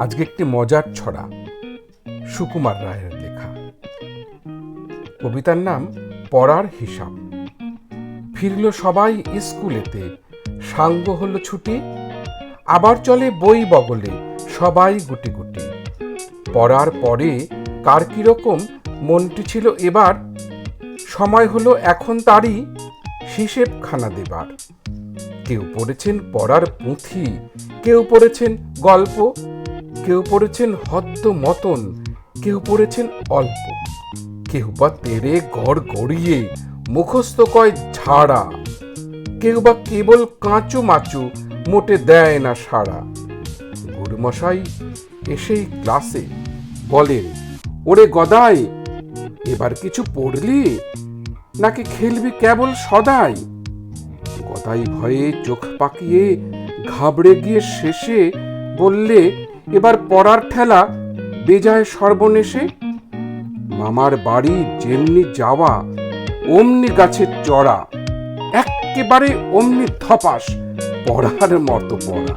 আজকে একটি মজার ছড়া, সুকুমার রায়ের লেখা। কবিতার নাম পড়ার হিসাব। ফিরল সবাই স্কুলেতে, সাঙ্গ হলো ছুটি, আবার চলে বই বগলে, সবাই গুটি গুটি। পড়ার পরে কার কীরকম মনটি ছিল এবার, সময় হলো এখন তারই হিসেব খানা দেবার। কেউ পড়েছেন পড়ার পুঁথি, কেউ পড়েছেন গল্প কেউ পড়েছেন হদ্দ মতন কেউ পড়েছেন অল্প। কেউ বা তেরে গড় গড়িয়ে মুখস্থ কয় ঝাড়া। কেউ বা কেবল কাঁচু মাচু মোটে দেয় না সাড়া। গুরুমশাই এসেই ক্লাসে বলেন, ওরে গদাই, এবার কিছু পড়লি? নাকি খেলবি কেবল সদাই? গদাই ভয়ে চোখ পাকিয়ে ঘাবড়ে গিয়ে শেষে বললে এবার পড়ার ঠেলা বেজায় সর্বনেশে। মামার বাড়ি যেমনি যাওয়া, অমনি গাছের চড়া, একেবারে অমনি ধপাস, পড়ার মতো পড়া।